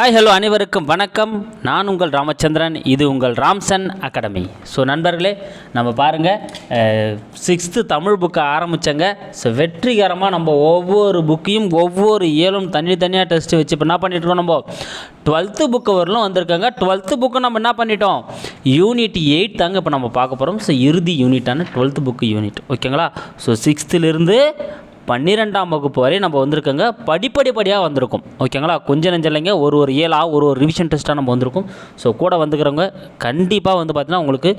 Hi hello அனைவருக்கும் வணக்கம். நான் உங்கள் ராமச்சந்திரன் இது உங்கள் ராம்சன் அகாடமி. ஸோ நண்பர்களே நம்ம பாருங்கள் சிக்ஸ்த்து தமிழ் புக்கை ஆரம்பித்தங்க ஸோ வெற்றிகரமாக நம்ம ஒவ்வொரு புக்கையும் ஒவ்வொரு இயலும் தனித்தனியாக டெஸ்ட் வச்சு இப்போ என்ன பண்ணிட்டுருக்கோம் நம்ம? டுவெல்த்து புக்கு வரலும் வந்திருக்காங்க. டுவெல்த்து புக்கு நம்ம என்ன பண்ணிட்டோம்? யூனிட் எயிட் தாங்க இப்போ நம்ம பார்க்க போகிறோம் ஸோ இறுதி யூனிட்டான டுவெல்த்து புக்கு யூனிட் ஓகேங்களா ஸோ சிக்ஸ்த்துலேருந்து பன்னிரெண்டாம் வகுப்பு வரை நம்ம வந்திருக்கோங்க. படிப்படிப்படியாக வந்திருக்கும். ஓகேங்களா? கொஞ்சம் நெஞ்சம் இல்லைங்க. ஒரு ஒரு ஏழாக ஒரு ஒரு ரிவிஷன் டெஸ்ட்டாக நம்ம வந்திருக்கும். ஸோ கூட வந்துக்கிறவங்க கண்டிப்பாக வந்து பார்த்தீங்கன்னா உங்களுக்கு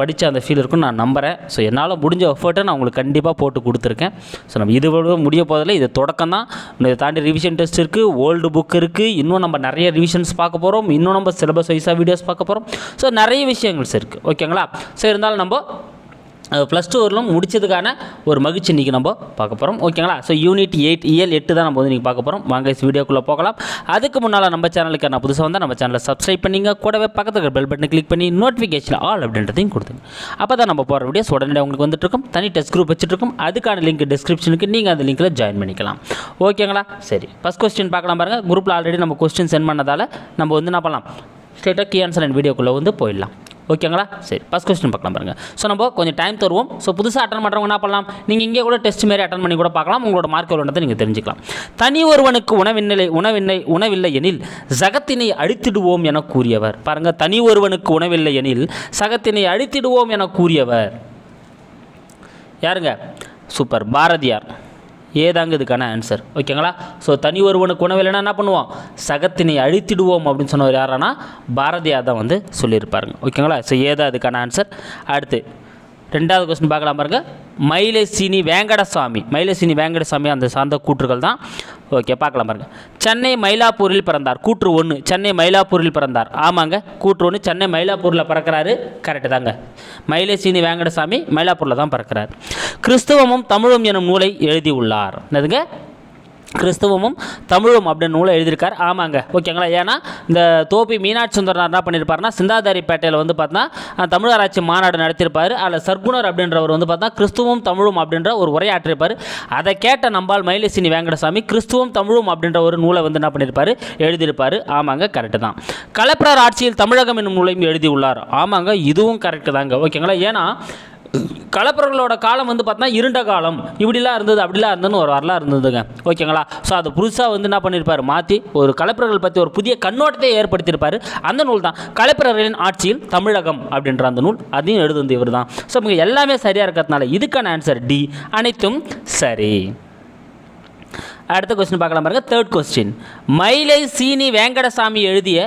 படித்த அந்த ஃபீல் இருக்கும்னு நான் நம்புகிறேன் ஸோ என்னால் முடிஞ்ச எஃபர்ட்டை நான் உங்களுக்கு கண்டிப்பாக போட்டு கொடுத்துருக்கேன். ஸோ நம்ம இது முடிய போதில் இது தொடக்கம் தான். இதை தாண்டி ரிவிஷன் டெஸ்ட் இருக்குது ஓல்டு புக் இருக்குது இன்னும் நம்ம நிறைய ரிவிஷன்ஸ் பார்க்க போகிறோம் இன்னும் நம்ம சிலபஸ் வைஸாக வீடியோஸ் பார்க்க போகிறோம் ஸோ நிறைய விஷயங்கள்ஸ் இருக்குது ஓகேங்களா? ஸோ இருந்தாலும் நம்ம ப்ளஸ் டூ வரலும் முடிச்சதுக்கான ஒரு மகிழ்ச்சி இன்றைக்கி நம்ம பார்க்க போகிறோம் ஓகேங்களா ஸோ யூனிட் எயிட் இயல் எட்டு தான் நம்ம வந்து இன்றைக்கி பார்க்க போகிறோம் வாங்க வீடியோக்குள்ளே போகலாம். அதுக்கு முன்னால் நம்ம சேனலுக்கு நான் புதுசாக வந்தால் நம்ம சேனலை சப்ஸ்கிரைப் பண்ணிங்க. கூடவே பக்கத்துக்கு பெல் பட்டனை கிளிக் பண்ணி நோட்டிஃபிகேஷன் ஆல் அப்படின்றதையும் கொடுத்துங்க அப்போ தான் நம்ம போகிற வீடியோஸ் உடனே உங்களுக்கு வந்துட்டுருக்கும் தனி டெஸ்ட் குரூப் வச்சுட்ருக்கோம் அதுக்கான லிங்க் டிஸ்கிரிப்ஷனுக்கு நீங்கள் அந்த லிங்க்கில் ஜாயின் பண்ணிக்கலாம். ஓகேங்களா சரி. ஃபஸ்ட் கொஸ்டின் பார்க்கலாம் பாருங்கள் குரூப்பில் ஆல்ரெடி நம்ம கொஸ்டின் சென்ட் பண்ணதால் நம்ம வந்து என்ன பண்ணலாம்? ஸ்ட்ரெயிட்டாக கீ ஆன்சர் அண்ட் வீடியோக்குள்ளே வந்து போயிடலாம். ஓகேங்களா? சரி ஃபஸ்ட் கொஸ்டின் பார்க்கலாம் பாருங்கள் ஸோ நம்ம கொஞ்சம் டைம் தருவோம். ஸோ புதுசாக அட்டன் பண்ணுறவங்க என்ன பண்ணலாம்? நீங்கள் இங்கே கூட டெஸ்ட் மாரி அட்டன் பண்ணி கூட பார்க்கலாம். உங்களோட மார்க் எவ்வளோன்றதை நீங்கள் தெரிஞ்சுக்கலாம். தனி ஒருவனுக்கு உணவின்னிலை உணவில்லை உணவில்லை எனில் சகத்தினை அழித்திடுவோம் என கூறியவர். பாருங்கள் தனி ஒருவனுக்கு உணவில்லை எனில் சகத்தினை அழித்திடுவோம் என கூறியவர். யாருங்க? சூப்பர் பாரதியார். ஏதாங்க இதுக்கான ஆன்சர் ஓகேங்களா ஸோ தனி ஒருவனுக்கு உணவில்லைன்னா என்ன பண்ணுவோம்? சகத்தினை அழித்திடுவோம் அப்படின்னு சொன்னவர் யாரானா? பாரதியார் தான் வந்து சொல்லியிருப்பாருங்க. ஓகேங்களா ஸோ ஏதா இதுக்கான ஆன்சர் அடுத்து ரெண்டாவது கொஸ்டின் பார்க்கலாம் பாருங்கள் மயிலசீனி வேங்கடசாமி. மயிலசீனி வேங்கடசாமி அந்த சார்ந்த கூற்றுகள் தான். ஓகே பார்க்கலாம் பாருங்கள் சென்னை மயிலாப்பூரில் பிறந்தார். கூற்று ஒன்று சென்னை மயிலாப்பூரில் பிறந்தார். ஆமாங்க கூற்று ஒன்று சென்னை மயிலாப்பூரில் பிறக்கிறாரு. கரெக்டு தாங்க. மயிலசீனி வேங்கடசாமி மயிலாப்பூரில் தான் பிறக்கிறார். கிறிஸ்துவமும் தமிழும் எனும் நூலை எழுதியுள்ளார். என்னதுங்க? கிறிஸ்துவமும் தமிழும் அப்படின்னு நூலை எழுதியிருக்கார். ஆமாங்க. ஓகேங்களா? ஏன்னா இந்த தோப்பி மீனாட்சி சுந்தரனார் என்ன பண்ணியிருப்பாருன்னா சிந்தாதாரிப்பேட்டையில் வந்து பார்த்தா தமிழராட்சி மாநாடு நடத்தியிருப்பார். அதில் சர்க்குணர் அப்படின்றவர் வந்து பார்த்தா கிறிஸ்துவம் தமிழும் அப்படின்ற ஒரு உரையாற்றிருப்பார் அதை கேட்ட நம்பால் மயிலசினி வேங்கடசாமி கிறிஸ்துவம் தமிழும் அப்படின்ற ஒரு நூலை வந்து என்ன பண்ணியிருப்பார்? எழுதியிருப்பார். ஆமாங்க கரெக்டு தான். கலப்பிரர் ஆட்சியில் தமிழகம் என்னும் நூலையும் எழுதியுள்ளார். ஆமாங்க இதுவும் கரெக்டு தாங்க. ஓகேங்களா? ஏன்னா கலப்பர்களோட காலம் வந்து பார்த்தா இருண்ட காலம். இப்படிலாம் இருந்தது அப்படிலாம் இருந்ததுன்னு ஒரு வரலாறு இருந்ததுங்க. ஓகேங்களா? ஸோ அது புதுசாக வந்து என்ன பண்ணியிருப்பார்? மாற்றி ஒரு கலப்பரர்கள் பற்றி ஒரு புதிய கண்ணோட்டத்தை ஏற்படுத்தியிருப்பார். அந்த நூல் தான் கலப்பரர்களின் ஆட்சியில் தமிழகம் அப்படின்ற அந்த நூல். அதையும் எழுதுந்து இவர் தான் ஸோ இவங்க எல்லாமே சரியாக இருக்கிறதுனால இதுக்கான ஆன்சர் டி அனைத்தும் சரி. அடுத்த கொஸ்டின் பார்க்கலாம் பாருங்க. தேர்ட் கொஸ்டின் மயிலை சீனி வேங்கடசாமி எழுதிய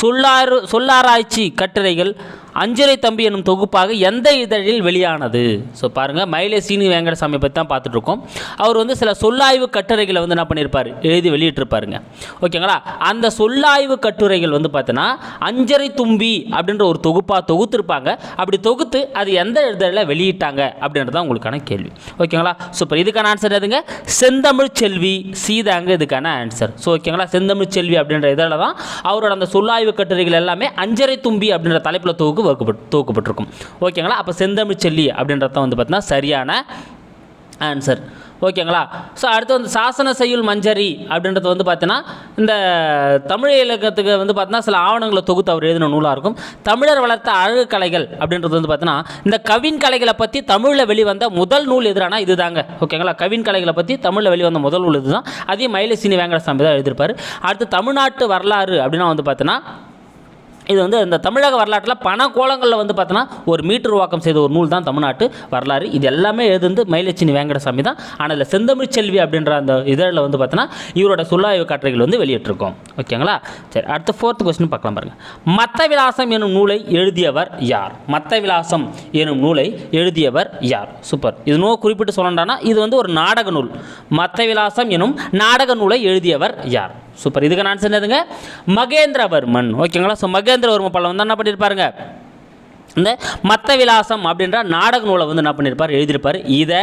சொல்லாறு சொல்லாராய்ச்சி கட்டுரைகள் அஞ்சரை தம்பி எனும் தொகுப்பாக எந்த இதழில் வெளியானது? ஸோ பாருங்கள் மயிலை சீனி வேங்கடசாமி பற்றி தான் பார்த்துட்ருக்கோம். அவர் வந்து சில சொல்லாய்வு கட்டுரைகளை வந்து என்ன பண்ணியிருப்பார்? எழுதி வெளியிட்டிருப்பாருங்க. ஓகேங்களா? அந்த சொல்லாய்வு கட்டுரைகள் வந்து பார்த்தோன்னா அஞ்சரை தும்பி அப்படின்ற ஒரு தொகுப்பாக தொகுத்துருப்பாங்க. அப்படி தொகுத்து அது எந்த இதழில் வெளியிட்டாங்க அப்படின்றது தான் உங்களுக்கான கேள்வி. ஓகேங்களா? சூப்பர் இதுக்கான ஆன்சர் எதுங்க? செந்தமிழ் செல்வி. சீதாங்க இதுக்கான ஆன்சர் ஸோ ஓகேங்களா? செந்தமிழ் செல்வி அப்படின்ற இதழில் தான் அவரோட அந்த சொல்லாய்வு கட்டுரைகள் எல்லாமே அஞ்சரை தும்பி அப்படின்ற தலைப்பில் தொகுப்பு வகுப்பட்டு தொகுக்கப்பட்டிருக்கும் ஓகேங்களா? அப்போ செந்தமிச்செல்லி அப்படின்றத வந்து பார்த்தீங்கன்னா சரியான ஆன்சர் ஓகேங்களா? ஸோ அடுத்து வந்து சாசன செய்யுள் மஞ்சரி அப்படின்றது வந்து பார்த்தீங்கன்னா இந்த தமிழ் இலக்கத்துக்கு வந்து பார்த்தீங்கன்னா சில ஆவணங்களை தொகுத்து அவர் எழுதின நூலாக இருக்கும். தமிழர் வளர்த்த அழகு கலைகள் அப்படின்றது வந்து பார்த்தீங்கன்னா இந்த கவின் கலைகளை பற்றி தமிழில் வெளிவந்த முதல் நூல் எதிரானா இதுதாங்க. ஓகேங்களா? கவின் கலைகளை பற்றி தமிழில் வெளிவந்த முதல் நூல் இதுதான். அதே மயிலசினி வெங்கடசாமி தான் எழுதியிருப்பார். அடுத்து தமிழ்நாட்டு வரலாறு அப்படின்னா வந்து பார்த்தீங்கன்னா இது வந்து இந்த தமிழக வரலாற்றில் பண கோலங்களில் வந்து பார்த்தோன்னா ஒரு மீட்டர் உருவாக்கம் செய்த ஒரு நூல் தான் தமிழ்நாட்டு வரலாறு. இது எல்லாமே எழுதுந்து மயிலச்சினி வேங்கடசாமி தான். ஆனால் இதில் செந்தமிழ் செல்வி அப்படின்ற அந்த இதழில் வந்து பார்த்தோன்னா இவரோட சொல்லாய்வு கட்டுரைகள் வந்து வெளியிட்டிருக்கோம். ஓகேங்களா? சரி அடுத்த ஃபோர்த் கொஸ்டின் பார்க்கலாம் பாருங்கள் மத்த விலாசம் எனும் நூலை எழுதியவர் யார்? மத்த விலாசம் எனும் நூலை எழுதியவர் யார்? சூப்பர் இது நோ குறிப்பிட்டு சொல்லண்டானா இது வந்து ஒரு நாடக நூல். மத்த விலாசம் எனும் நாடக நூலை எழுதியவர் யார்? சூப்பர் இதுக்கு நான் சொன்னதுங்க மகேந்திரவர்மன். ஓகேங்களா? ஸோ வீரேந்திரவர்ம பள்ளம் வந்து என்ன பண்ணியிருப்பாருங்க இந்த மத்த விலாசம் அப்படின்ற நாடக நூலை வந்து என்ன பண்ணியிருப்பார் எழுதியிருப்பார். இதை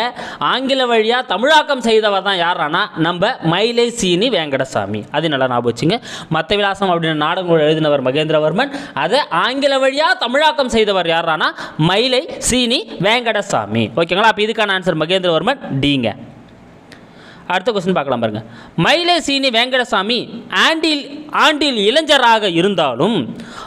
ஆங்கில வழியாக தமிழாக்கம் செய்தவர் தான் யாரானா நம்ம மயிலை சீனி வேங்கடசாமி. அது நல்லா ஞாபகம் வச்சுங்க. மத்த விலாசம் அப்படின்ற நாடக நூல் எழுதினவர் மகேந்திரவர்மன். அதை ஆங்கில வழியாக தமிழாக்கம் செய்தவர் யாரானா மயிலை சீனி வேங்கடசாமி. ஓகேங்களா? அப்போ இதுக்கான ஆன்சர் மகேந்திரவர்மன் டிங்க அடுத்த கொஸ்டின் பார்க்கலாம் பாருங்கள் மயிலசீனி வெங்கடசாமி வேங்கடசாமி ஆண்டில் ஆண்டில் இளைஞராக இருந்தாலும்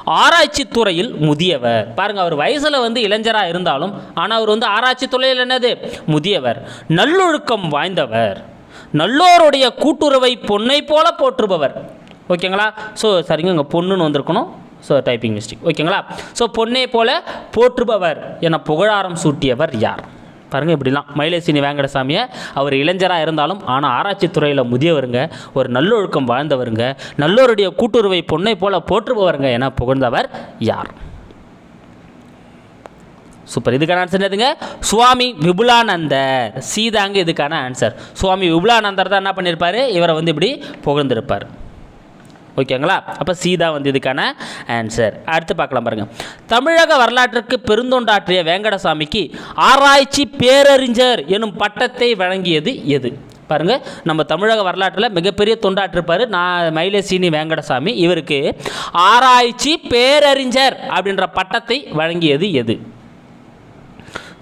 ஆராய்ச்சி துறையில் முதியவர். பாருங்கள் அவர் வயசில் வந்து இளைஞராக இருந்தாலும் ஆனால் அவர் வந்து ஆராய்ச்சி துறையில் என்னது? முதியவர். நல்லொழுக்கம் வாய்ந்தவர். நல்லோருடைய கூட்டுறவை பொன்னை போல போற்றுபவர். ஓகேங்களா? ஸோ சரிங்க இங்கே பொண்ணுன்னு வந்திருக்கணும். ஸோ டைப்பிங் மிஸ்டேக் ஓகேங்களா? ஸோ பொண்ணை போல போற்றுபவர். என புகழாரம் சூட்டியவர் யார்? பாருங்கள் இப்படிலாம். மயிலேசினி வேங்கடசாமியை அவர் இளைஞராக இருந்தாலும் ஆனால் ஆராய்ச்சி துறையில் முதியவருங்க ஒரு நல்லொழுக்கம் வாழ்ந்தவருங்க நல்லோருடைய கூட்டுறவை பொண்ணை போல போற்றுபவருங்க என புகழ்ந்தவர் யார்? சூப்பர் இதுக்கான ஆன்சர் என்னதுங்க? சுவாமி விபுலானந்தர். சீதாங்க இதுக்கான ஆன்சர் சுவாமி விபுலானந்தர் தான் என்ன பண்ணியிருப்பாரு இவரை வந்து இப்படி புகழ்ந்திருப்பார். ஓகேங்களா? அப்போ சீதா வந்து இதுக்கான ஆன்சர் அடுத்து பார்க்கலாம் பாருங்கள் தமிழக வரலாற்றுக்கு பெருந்தொண்டாற்றிய வேங்கடசாமிக்கு ஆராய்ச்சி பேரறிஞர் எனும் பட்டத்தை வழங்கியது எது? பாருங்க நம்ம தமிழக வரலாற்றில் மிகப்பெரிய தொண்டாற்றிருப்பார் நான் மயிலசீனி வேங்கடசாமி. இவருக்கு ஆராய்ச்சி பேரறிஞர் அப்படின்ற பட்டத்தை வழங்கியது எது?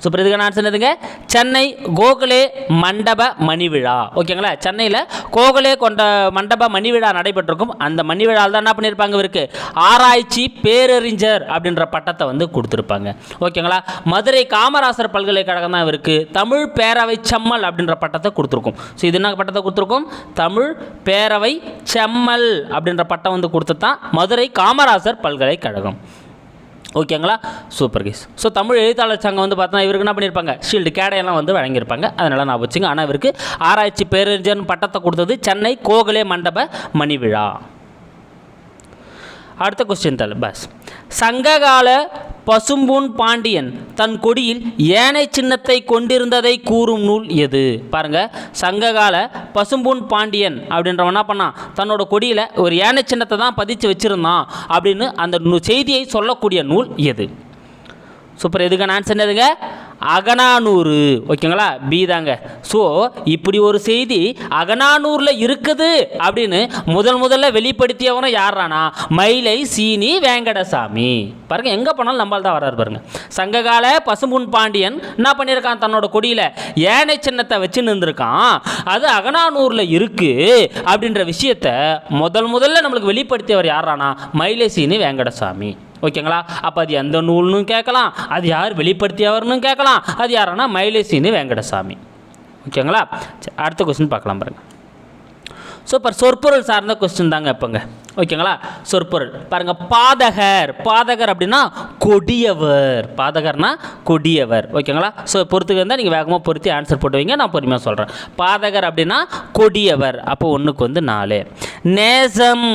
சூப்பர் இதுக்கான ஆன்சர் என்னதுங்க சென்னை கோகுலே மண்டப மணிவிழா. ஓகேங்களா? சென்னையில் கோகுலே கொண்ட மண்டப மணி விழா நடைபெற்றிருக்கும். அந்த மணிவிழாவில் தான் என்ன பண்ணியிருப்பாங்க இவருக்கு? ஆராய்ச்சி பேரறிஞர் அப்படின்ற பட்டத்தை வந்து கொடுத்துருப்பாங்க. ஓகேங்களா? மதுரை காமராசர் பல்கலைக்கழகம் தான் இவருக்கு. தமிழ் பேரவை செம்மல் அப்படின்ற பட்டத்தை கொடுத்துருக்கும். ஸோ இது என்ன பட்டத்தை கொடுத்துருக்கோம்? தமிழ் பேரவை செம்மல் அப்படின்ற பட்டம் வந்து கொடுத்து தான் மதுரை காமராசர் பல்கலைக்கழகம். ஓகேங்களா? சூப்பர் கேஸ் ஸோ தமிழ் எழுத்தாளர் சங்கம் வந்து பார்த்தோன்னா இவருக்கு என்ன பண்ணியிருப்பாங்க? ஷீல்டு கேடையெல்லாம் வந்து வழங்கியிருப்பாங்க. அதனால் நான் வச்சுங்க ஆனால் இவருக்கு ஆராய்ச்சி பேரறிஞர் பட்டத்தை கொடுத்தது சென்னை கோகலே மண்டப மணி விழா அடுத்த கொஸ்டின் தலை பஸ். சங்ககால பசும்பூன் பாண்டியன் தன் கொடியில் யானை சின்னத்தை கொண்டிருந்ததை கூறும் நூல் எது? பாருங்க. சங்ககால பசும்பூன் பாண்டியன் அப்படின்றவன் என்ன பண்ணான்? தன்னோட கொடியில் ஒரு யானை சின்னத்தை தான் பதிச்சு வச்சுருந்தான் அப்படின்னு அந்த நூ- செய்தியை சொல்லக்கூடிய நூல் எது? சூப்பர். எதுக்கான ஆன்சர் என்னதுங்க அகனானூறு ஓகேங்களா? பி தாங்க. ஸோ இப்படி ஒரு செய்தி அகனானூரில் இருக்குது அப்படின்னு முதல் முதல்ல வெளிப்படுத்தியவனும் யாரானா மயிலை சீனி வேங்கடசாமி. பாருங்க எங்கே போனாலும் நம்மளால் தான் வராரு பாருங்க. சங்ககால பசும்புன் பாண்டியன் என்ன பண்ணியிருக்கான் தன்னோட கொடியில்? ஏனை சின்னத்தை வச்சு நின்றுருக்கான். அது அகனானூரில் இருக்குது அப்படின்ற விஷயத்த முதல் முதல்ல நம்மளுக்கு வெளிப்படுத்தியவர் யாரானா மயிலை சீனி வேங்கடசாமி. ஓகேங்களா? அப்போ அது எந்த நூல்னு கேட்கலாம் அது யார் வெளிப்படுத்தியவர்னு கேட்கலாம் அது யாருன்னா மயிலேசினு வெங்கடசாமி. ஓகேங்களா? சரி, அடுத்த கொஸ்டின் பார்க்கலாம் பாருங்க. சூப்பர். சொற்பொருள் சார்ந்த கொஸ்டின் தாங்க இப்போங்க. ஓகேங்களா? சொற்பொருள். பாருங்கள் பாதகர். பாதகர் அப்படின்னா கொடியவர். பாதகர்னா கொடியவர். ஓகேங்களா? ஸோ பொறுத்துக்கு இருந்தால் நீங்கள் வேகமாக பொருத்தி ஆன்சர் போட்டு வைங்க நான் பொறுமையாக சொல்கிறேன் பாதகர் அப்படின்னா கொடியவர். அப்போ ஒன்றுக்கு வந்து நாலு. நேசம்.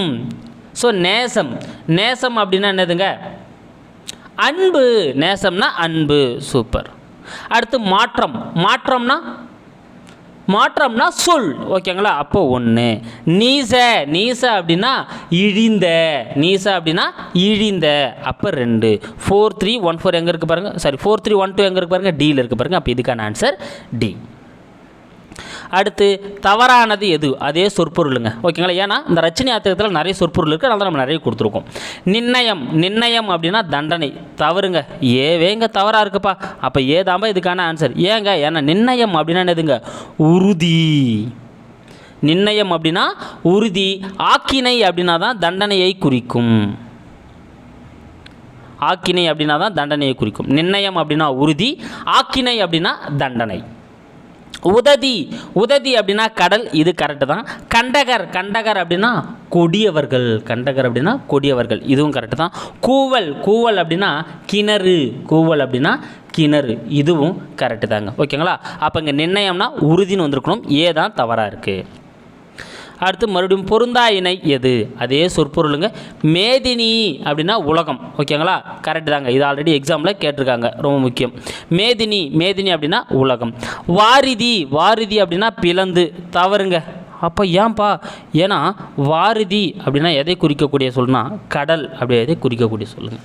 ஸோ நேசம். நேசம் அப்படின்னா என்னதுங்க? அன்பு. நேசம்னா அன்பு. சூப்பர் அடுத்து மாற்றம். மாற்றம்னா? மாற்றம்னா சொல். ஓகேங்களா அப்போ ஒன்று நீச. நீச அப்படின்னா இழிந்த. நீச அப்படின்னா இழிந்த. அப்போ ரெண்டு. ஃபோர் த்ரீ ஒன் ஃபோர் எங்கே இருக்குது பாருங்கள் sorry four three one two எங்கே இருக்குது பாருங்கள் டியில் இருக்குது பாருங்கள் அப்போ இதுக்கான ஆன்சர் டி அடுத்து தவறானது எது? அதே சொற்பொருளுங்க. ஓகேங்களா? ஏன்னா இந்த ரச்சனை ஆத்திரத்தில் நிறைய சொற்பொருள் இருக்குது அதனால் நம்ம நிறைய கொடுத்துருக்கோம். நிர்ணயம். நிர்ணயம் அப்படின்னா தண்டனை. தவறுங்க. ஏவேங்க தவறாக இருக்குப்பா. அப்போ ஏதாம்பா இதுக்கான ஆன்சர் ஏங்க? ஏன்னா நிர்ணயம் அப்படின்னா என்னதுங்க? உறுதி. நிர்ணயம் அப்படின்னா உறுதி. ஆக்கினை அப்படின்னா தான் தண்டனையை குறிக்கும். ஆக்கினை அப்படின்னா தான் தண்டனையை குறிக்கும். நிர்ணயம் அப்படின்னா உறுதி. ஆக்கினை அப்படின்னா தண்டனை. உததி உததி அப்படின்னா கடல் இது கரெக்டு தான். கண்டகர் கண்டகர் அப்படின்னா கொடியவர்கள். கண்டகர் அப்படின்னா கொடியவர்கள் இதுவும் கரெக்டு தான். கூவல் கூவல் அப்படின்னா கிணறு கூவல் அப்படின்னா கிணறு இதுவும் கரெக்டு தாங்க. ஓகேங்களா? அப்போ இங்கே நிர்ணயம்னா உறுதின்னு வந்திருக்கணும். ஏதான் தவறாக இருக்குது அடுத்து மறுபடியும் பொருந்தா இணை எது? அதே சொற்பொருளுங்க. மேதினி அப்படின்னா உலகம். ஓகேங்களா? கரெக்ட் தாங்க. இது ஆல்ரெடி எக்ஸாமில் கேட்டிருக்காங்க. ரொம்ப முக்கியம். மேதினி மேதினி அப்படின்னா உலகம். வாரிதி வாரிதி அப்படின்னா பிளந்து. தவறுங்க. அப்போ ஏன்பா? ஏன்னா வாரிதி அப்படின்னா எதை குறிக்கக்கூடிய சொல்லுனா கடல் அப்படி எதை குறிக்கக்கூடிய சொல்லுங்க.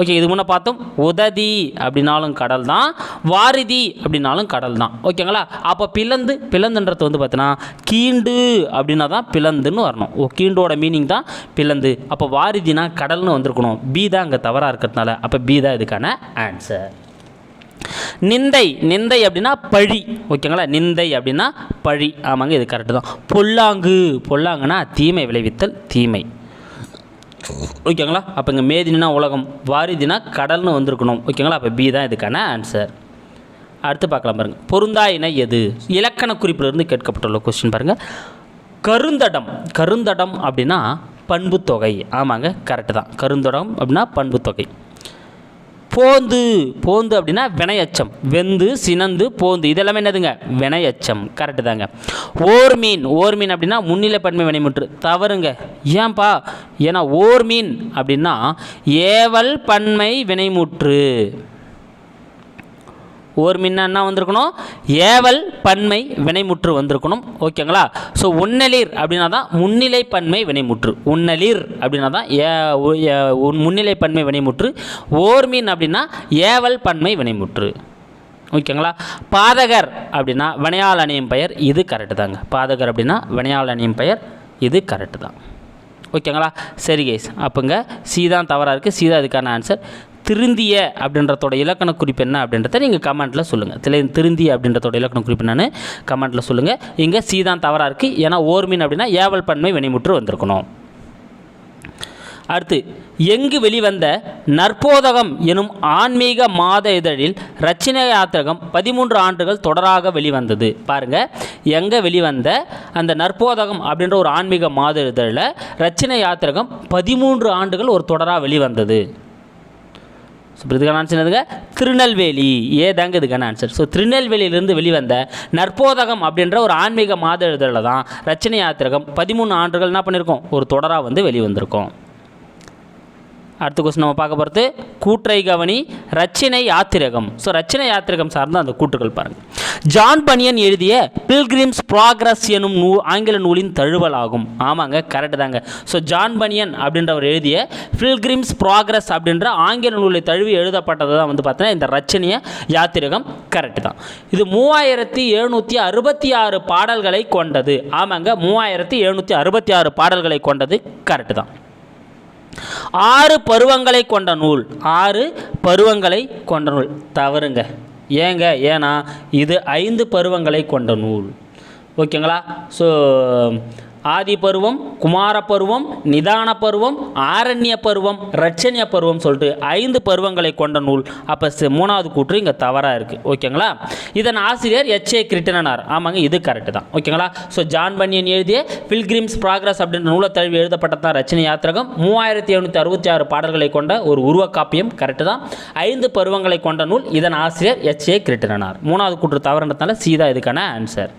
ஓகே இது முன்னே பார்த்தோம் உததி அப்படின்னாலும் கடல் தான் வாரிதி அப்படின்னாலும் கடல் தான் ஓகேங்களா? அப்போ பிளந்து பிளந்துன்றது வந்து பார்த்தீங்கன்னா கீண்டு அப்படின்னா தான் பிளந்துன்னு வரணும். ஓ கீண்டோட மீனிங் தான் பிளந்து. அப்போ வாரிதினா கடல்னு வந்திருக்கணும். பி தான் அங்கே தவறாக இருக்கிறதுனால. அப்போ பி தான் இதுக்கான ஆன்சர் நிந்தை நிந்தை அப்படின்னா பழி. ஓகேங்களா? நிந்தை அப்படின்னா பழி. ஆமாங்க இது கரெக்டு தான். பொல்லாங்கு. பொல்லாங்குன்னா தீமை விளைவித்தல் தீமை. ஓகேங்களா? அப்போ இங்கே மேதினா உலகம். வாரிதினா கடல்னு வந்திருக்கணும். ஓகேங்களா? அப்போ பி தான் இதுக்கான ஆன்சர் அடுத்து பார்க்கலாம் பாருங்கள் பொருந்தா இணை எது? இலக்கண குறிப்பிலிருந்து கேட்கப்பட்டுள்ள கொஸ்டின் பாருங்கள் கருந்தடம். கருந்தடம் அப்படின்னா பண்புத்தொகை ஆமாங்க கரெக்டு தான். கருந்தடம் அப்படின்னா பண்புத்தொகை போந்து. போந்து அப்படின்னா வினையச்சம். வெந்து சினந்து போந்து. இதெல்லாமே என்னதுங்க? வினையச்சம். கரெக்டு தாங்க. ஓர் மீன் ஓர் மீன் அப்படின்னா முன்னிலை பன்மை வினைமுற்று தவறுங்க. ஏன்பா? ஏன்னா ஓர் மீன் அப்படின்னா ஏவல் பன்மை வினைமுற்று. ஓர் மின்ன என்ன வந்திருக்கணும்? ஏவல் பன்மை வினைமுற்று வந்திருக்கணும். ஓகேங்களா? ஸோ உன்னலீர் அப்படின்னா தான் முன்னிலை பன்மை வினைமுற்று. உன்னலீர் அப்படின்னா தான் ஏ உன் முன்னிலை பன்மை வினைமுற்று. ஓர் மீன் அப்படின்னா ஏவல் பன்மை வினைமுற்று. ஓகேங்களா? பாதகர் அப்படின்னா வினையால் அணியும் பெயர் இது கரெக்டு தாங்க. பாதகர் அப்படின்னா வினையால் அணியும் பெயர் இது கரெக்டு தான். ஓகேங்களா? சரி கேஸ் அப்போங்க சி தான் தவறாக இருக்குது சி தான் இதுக்கான ஆன்சர் திருந்திய அப்படின்றதோட இலக்கண குறிப்பு என்ன அப்படின்றத நீங்கள் கமெண்ட்டில் சொல்லுங்கள் திலை திருந்திய அப்படின்றதோட இலக்கண குறிப்பு என்னன்னு கமெண்ட்டில் சொல்லுங்கள் இங்கே சி தான் தவறாக இருக்குது ஏன்னா ஓர்மீன் அப்படின்னா ஏவல் பன்மை வினைமுற்று வந்திருக்கணும். அடுத்து எங்கு வெளிவந்த நற்போதகம் எனும் ஆன்மீக மாத இதழில் ரச்சினை யாத்திரகம் பதிமூன்று ஆண்டுகள் தொடராக வெளிவந்தது. பாருங்கள் எங்கே வெளிவந்த அந்த நற்போதகம் அப்படின்ற ஒரு ஆன்மீக மாத இதழில் ரச்சினை யாத்திரகம் பதிமூன்று ஆண்டுகள் ஒரு தொடராக வெளிவந்தது. ஸோ இதுக்கான ஆன்சர் என்னதுங்க? திருநெல்வேலி. ஏ தாங்க இதுக்கான ஆன்சர் ஸோ திருநெல்வேலியிலிருந்து வெளிவந்த நற்போதகம் அப்படின்ற ஒரு ஆன்மீக மாத இதழில் தான் ரச்சனை யாத்திரகம் பதிமூணு ஆண்டுகள் என்ன பண்ணியிருக்கோம் ஒரு தொடராக வந்து வெளிவந்திருக்கும். அடுத்த கொஸ்டின் நம்ம பார்க்க போகிறது கூற்றை கவனி ரச்சினை யாத்திரகம். ஸோ ரச்சனை யாத்திரகம் சார்ந்த அந்த கூற்றுகள் பாருங்கள் ஜான் பனியன் எழுதிய பில்கிரிம்ஸ் ப்ராக்ரஸ் எனும் நூ ஆங்கில நூலின் தழுவல் ஆகும் ஆமாங்க கரெக்டு தாங்க. ஸோ ஜான் பனியன் அப்படின்றவர் எழுதிய பில்கிரிம்ஸ் ப்ராக்ரஸ் அப்படின்ற ஆங்கில நூலை தழுவி எழுதப்பட்டது தான் வந்து பார்த்தீங்கன்னா இந்த ரச்சனைய யாத்திரகம் கரெக்டு தான். இது மூவாயிரத்தி எழுநூற்றி அறுபத்தி ஆறு பாடல்களை கொண்டது. ஆமாங்க மூவாயிரத்தி எழுநூற்றி அறுபத்தி ஆறு பாடல்களை கொண்டது கரெக்டு தான். ஆறு பருவங்களை கொண்ட நூல் ஆறு பருவங்களை கொண்ட நூல். தவறுங்க. ஏங்க ஏன்னா இது ஐந்து பருவங்களை கொண்ட நூல். ஓகேங்களா? ஸோ ஆதி பருவம் குமார பருவம் நிதான பருவம் ஆரண்ய பருவம் ரட்சணிய பருவம் சொல்லிட்டு ஐந்து பருவங்களை கொண்ட நூல். அப்போ மூணாவது கூற்று இங்கே தவறாக இருக்குது ஓகேங்களா? இதன் ஆசிரியர் எச். ஏ. ஆமாங்க இது கரெக்டு தான். ஓகேங்களா? ஸோ ஜான் பன்னியன் எழுதிய பில்கிரிம்ஸ் ப்ராக்ரஸ் அப்படின்ற நூலை தழுவி எழுதப்பட்டதான் ரச்சனை யாத்திரகம். மூவாயிரத்தி எழுநூற்றி அறுபத்தி ஆறு பாடல்களை கொண்ட ஒரு உருவ காப்பியம் கரெக்டு தான். ஐந்து பருவங்களை கொண்ட நூல் இதன் ஆசிரியர் எச். ஏ. மூணாவது கூற்று தவறுன்றதுனால சீதா இதுக்கான ஆன்சர்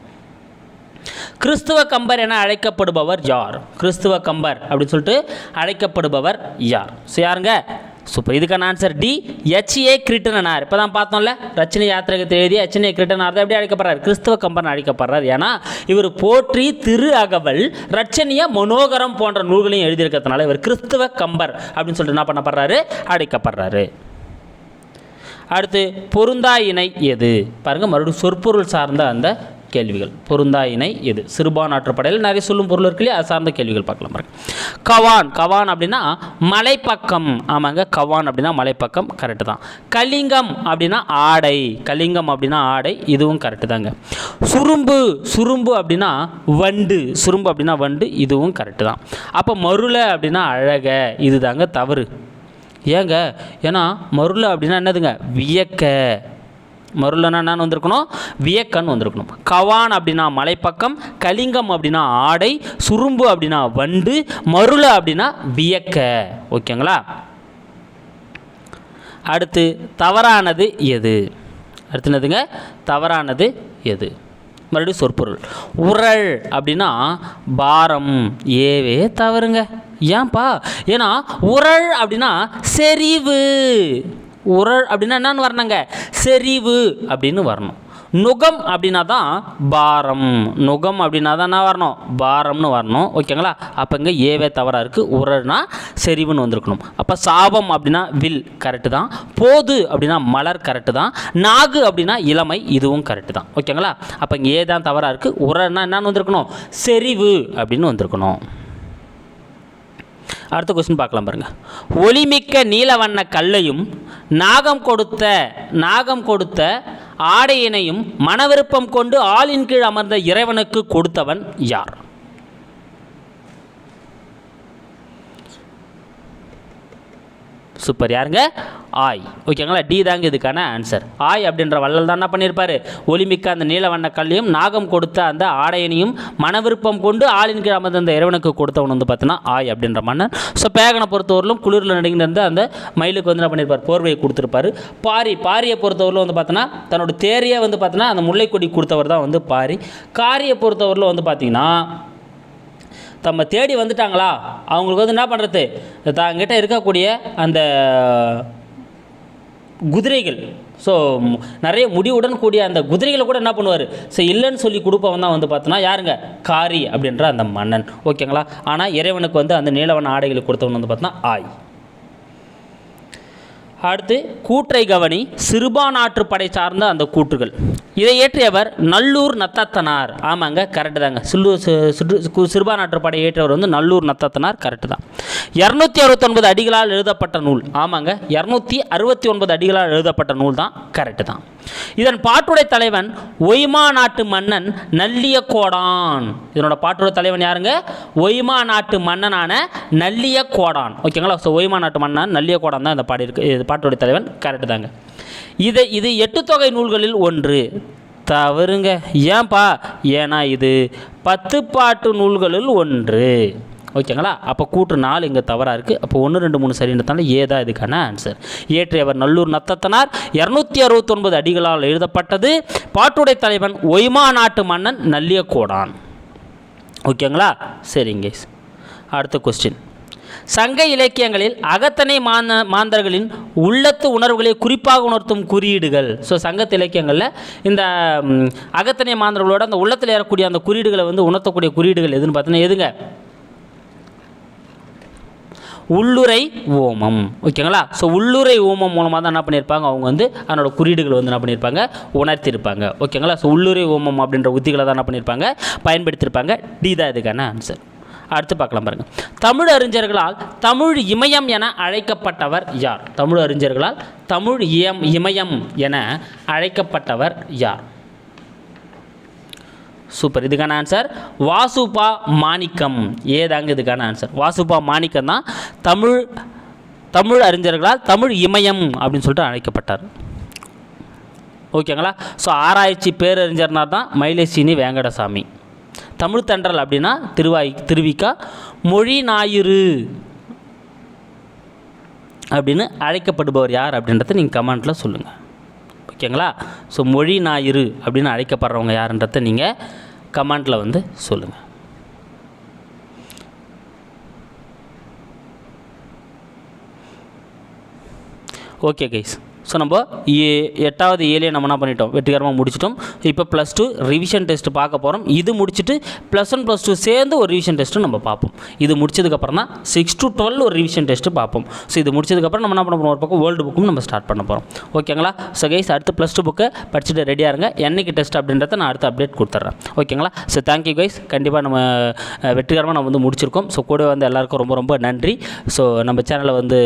கிறிஸ்துவ கம்பர் என அழைக்கப்படுபவர் யார்? கிறிஸ்துவ கம்பர் அப்படின்னு சொல்லிட்டு அழைக்கப்படுபவர் யார்? ஸோ யாருங்க? சூப்பர் இதுக்கான ஆன்சர் டி எச்ஏ கிரிட்டனார் இப்போ தான் பார்த்தோம்ல ரச்சனை யாத்திரகத்தை எழுதி எச்ஏ கிரிட்டனார் தான் எப்படி அழைக்கப்படுறார்? கிறிஸ்துவ கம்பன் அழைக்கப்படுறார். ஏன்னா இவர் போற்றி திரு அகவல் ரச்சனிய மனோகரம் போன்ற நூல்களையும் எழுதியிருக்கிறதுனால இவர் கிறிஸ்துவ கம்பர் அப்படின்னு சொல்லிட்டு என்ன பண்ணப்படுறாரு? அழைக்கப்படுறாரு. அடுத்து பொருந்தா இணை எது? பாருங்கள் மறுபடியும் சொற்பொருள் சார்ந்த அந்த கேள்விகள். பொருந்தா இணை எது? சிறுபான் ஆற்றுப்படையில் நிறைய சொல்லும் பொருள் இருக்கு இல்லையா? அது சார்ந்த கேள்விகள் பார்க்கலாம் பாருங்க. கவான். கவான் அப்படின்னா மலைப்பக்கம். ஆமாங்க கவான் அப்படின்னா மலைப்பக்கம் கரெக்டு தான். கலிங்கம் அப்படின்னா ஆடை. கலிங்கம் அப்படின்னா ஆடை இதுவும் கரெக்டு தாங்க. சுரும்பு. சுரும்பு அப்படின்னா வண்டு. சுரும்பு அப்படின்னா வண்டு இதுவும் கரெக்டு தான். அப்போ மருளை அப்படின்னா அழக இது தாங்க தவறு. ஏங்க ஏன்னா மருளை அப்படின்னா என்னதுங்க? வியக்க. மருளனா என்னன்னு வந்திருக்கணும்? வியக்கன்னு வந்திருக்கணும். கவான் அப்படின்னா மலைப்பக்கம் கலிங்கம் அப்படின்னா ஆடை சுரும்பு அப்படின்னா வண்டு மருள அப்படின்னா வியக்க. ஓகேங்களா? அடுத்து தவறானது எது? அடுத்து என்னதுங்க? தவறானது எது? மறுபடியும் சொற்பொருள். உரள் அப்படின்னா பாரம். ஏவே தவறுங்க. ஏன்பா? ஏன்னா உரள் அப்படின்னா செறிவு. உரல் அப்படின்னா என்னன்னு வரணுங்க? செறிவு அப்படின்னு வரணும். நுகம் அப்படின்னா தான் பாரம். நுகம் அப்படின்னா தான் என்ன வரணும்? பாரம்னு வரணும். ஓகேங்களா? அப்போ இங்கே ஏவே தவறாக இருக்குது உரல்னா செறிவுன்னு வந்திருக்கணும். அப்போ சாபம் அப்படின்னா வில் கரெக்டு தான். போது அப்படின்னா மலர் கரெக்டு தான். நாகு அப்படின்னா இளமை இதுவும் கரெக்டு தான். ஓகேங்களா? அப்போ இங்கே ஏ தான் தவறாக இருக்குது உரல்னா என்னன்னு வந்திருக்கணும்? செறிவு அப்படின்னு வந்திருக்கணும். அடுத்த கொஸ்டின் பார்க்கலாம் பாருங்கள் ஒளிமிக்க நீலவண்ண கல்லையும் நாகம் கொடுத்த நாகம் கொடுத்த ஆடையினையும் மனவிருப்பம் கொண்டு ஆளின் கீழ் அமர்ந்த இறைவனுக்கு கொடுத்தவன் யார்? சூப்பர். யாருங்க? ஆய். ஓகேங்களா? டி தாங்க இதுக்கான ஆன்சர் ஆய் அப்படின்ற வள்ளல் தான் என்ன பண்ணியிருப்பார்? ஒலிமிக்க அந்த நீலவண்ண கல்லையும் நாகம் கொடுத்த அந்த ஆடையனையும் மன விருப்பம் கொண்டு ஆளின் கீழ் அமர்ந்த அந்த இறைவனுக்கு கொடுத்தவன் வந்து பார்த்தீங்கன்னா ஆய் அப்படின்ற மன்னன். ஸோ பேகனை பொறுத்தவரையிலும் குளிரில் நடுங்கிட்டு அந்த மயிலுக்கு வந்து என்ன பண்ணியிருப்பார்? போர்வையை கொடுத்துருப்பாரு. பாரி பாரியை பொறுத்தவரையிலும் வந்து பார்த்தீங்கன்னா தன்னோட தேரியை வந்து பார்த்தீங்கன்னா அந்த முல்லைக்கொடி கொடுத்தவர் தான் வந்து பாரி. காரியை பொறுத்தவரையிலும் வந்து பார்த்தீங்கன்னா தம்ம தேடி வந்துட்டாங்களா? அவங்களுக்கு வந்து என்ன பண்ணுறது தாங்கிட்ட இருக்கக்கூடிய அந்த குதிரைகள். ஸோ நிறைய முடிவுடன் கூடிய அந்த குதிரைகளை கூட என்ன பண்ணுவார்? ஸோ இல்லைன்னு சொல்லி கொடுப்பவன் தான் வந்து பார்த்தோன்னா யாருங்க? காரி அப்படின்ற அந்த மன்னன். ஓகேங்களா? ஆனால் இறைவனுக்கு வந்து அந்த நீளவன ஆடைகளை கொடுத்தவன் வந்து பார்த்தோன்னா ஆய். அடுத்து கூற்றை கவனி சிறுபானாற்று படை சார்ந்த அந்த கூற்றுகள். இதை ஏற்றியவர் நல்லூர் நத்தத்தனார். ஆமாங்க கரெக்டு தாங்க. சில்லு சிறுபானாற்று படை ஏற்றவர் வந்து நல்லூர் நத்தத்தனார் கரெக்டு தான். இரநூத்தி அறுபத்தொன்பது அடிகளால் எழுதப்பட்ட நூல். ஆமாங்க இரநூத்தி அறுபத்தி ஒன்பது அடிகளால் எழுதப்பட்ட நூல் தான் கரெக்டு தான். இதன் பாட்டுடை தலைவன் ஒய்மா நாட்டு மன்னன் நல்லிய கோடான். இதனோட பாட்டுடை தலைவன் யாருங்க? ஒய்மா நாட்டு மன்னனான நல்லிய கோடான். ஓகேங்களா? ஸோ ஒய்மா நாட்டு மன்னன் நல்லிய கோடான் தான் இந்த பாடி இருக்கு பாட்டுடைய தலைவன் கரெக்டு தாங்க. இது இது எட்டு தொகை நூல்களில் ஒன்று. தவறுங்க. ஏன்பா? ஏன்னா இது பத்து பாட்டு நூல்களில் ஒன்று. ஓகேங்களா? அப்போ கூற்று நாலு இங்கே தவறாக இருக்குது அப்போ ஒன்று ரெண்டு மூணு சரின்றதால ஏதா இதுக்கான ஆன்சர் இயற்றியவர் நல்லூர் நத்தத்தனார். இரநூத்தி அறுபத்தொன்பது அடிகளால் எழுதப்பட்டது. பாட்டுடை தலைவன் ஒய்மா நாட்டு மன்னன் நல்லிய கோடான் ஓகேங்களா? சரிங்க அடுத்த கொஸ்டின் சங்க இலக்கியங்களில் அகத்தனை மாந்த மாந்தர்களின் உள்ளத்து உணர்வுகளை குறிப்பாக உணர்த்தும் குறியீடுகள். ஸோ சங்கத்து இலக்கியங்களில் இந்த அகத்தனை மாந்தர்களோட அந்த உள்ளத்தில் ஏறக்கூடிய அந்த குறியீடுகளை வந்து உணர்த்தக்கூடிய குறியீடுகள் எதுன்னு பார்த்தீங்கன்னா எதுங்க? உள்ளுரை ஓமம். ஓகேங்களா? ஸோ உள்ளுரை ஓமம் மூலமாக தான் என்ன பண்ணியிருப்பாங்க? அவங்க வந்து அதனோட குறியீடுகள் வந்து என்ன பண்ணியிருப்பாங்க? உணர்த்தியிருப்பாங்க ஓகேங்களா? ஸோ உள்ளுரை ஓமம் அப்படின்ற உத்திகளை தான் என்ன பண்ணியிருப்பாங்க? பயன்படுத்தியிருப்பாங்க. டி தான் இதுக்கான ஆன்சர் அடுத்து பார்க்கலாம் பாருங்க. தமிழ் அறிஞர்களால் தமிழ் இமயம் என அழைக்கப்பட்டவர் யார்? தமிழ் அறிஞர்களால் தமிழ் இயம் இமயம் என அழைக்கப்பட்டவர் யார்? சூப்பர். இதுக்கான ஆன்சர் வாசுபா மாணிக்கம். ஏதாங்க இதுக்கான ஆன்சர் வாசுபா மாணிக்கம் தான் தமிழ் தமிழ் அறிஞர்களால் தமிழ் இமயம் அப்படின்னு சொல்லிட்டு அழைக்கப்பட்டார். ஓகேங்களா? ஸோ ஆராய்ச்சி பேரறிஞர்னார் தான் மயிலேசினி வேங்கடசாமி. தமிழ் தென்றல் அப்படின்னா திருவாய் திருவிக்கா மொழி ஞாயிறு அப்படின்னு அழைக்கப்படுபவர் யார் அப்படின்றத நீங்கள் கமெண்ட்டில் சொல்லுங்கள் ஓகேங்களா? ஸோ மொழி ஞாயிறு அப்படின்னு அழைக்கப்படுறவங்க யாருன்றத நீங்கள் கமெண்ட்டில் வந்து சொல்லுங்கள் ஓகே கைஸ் ஸோ நம்ம ஏ- எட்டாவது ஏழையை நம்ம என்ன பண்ணிட்டோம்? வெற்றிகரமாக முடிச்சிட்டோம். இப்போ ப்ளஸ் டூ ரிவிஷன் டெஸ்ட் பார்க்க போகிறோம் இது முடிச்சுட்டு ப்ளஸ் ஒன் ப்ளஸ் டூ சேர்ந்து ஒரு ரிவிஷன் டெஸ்ட்டு நம்ம பார்ப்போம். இது முடிச்சதுக்கப்புறம் தான் சிக்ஸ் டு டுவெல் ஒரு ரிவிஷன் டெஸ்ட்டு பார்ப்போம். ஸோ இது முடிச்சதுக்கப்புறம் நம்ம என்ன பண்ண போகிறோம் ஒரு பக்கம் வேர்ல்டு புக்கும் நம்ம ஸ்டார்ட் பண்ண போகிறோம் ஓகேங்களா ஸோ கைஸ் அடுத்து ப்ளஸ் டூ புக்கை படிச்சுட்டு ரெடியாக இருங்க. என்னைக்கு டெஸ்ட் அப்படின்றத நான் அடுத்து அப்டேட் கொடுத்துட்றேன். ஓகேங்களா ஸோ தேங்க்யூ கைஸ் கண்டிப்பாக நம்ம வெற்றிகரமாக நம்ம வந்து முடிச்சிருக்கோம். ஸோ கூட வந்து எல்லாருக்கும் ரொம்ப ரொம்ப நன்றி. ஸோ நம்ம சேனலை வந்து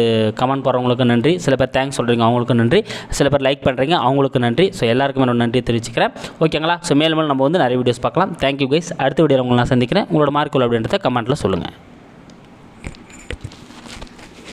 கமெண்ட் போடுறவங்களுக்கு நன்றி. சில பேர் தேங்க்ஸ் சொல்கிறீங்க அவங்களுக்கும் நன்றி. நன்றி. சில பேர் லைக் பண்ணுறீங்க அவங்களுக்கு நன்றி. ஸோ எல்லாருக்குமே நான் நன்றி தெரிவிச்சுக்கிறேன். ஓகேங்களா ஸோ மேலும் நம்ம வந்து நிறைய வீடியோஸ் பார்க்கலாம். தேங்க்யூ கைஸ் அடுத்த வீடியோ உங்களை நான் சந்திக்கிறேன். உங்களோட மார்க் அப்படின்றத கமெண்ட்டில் சொல்லுங்கள்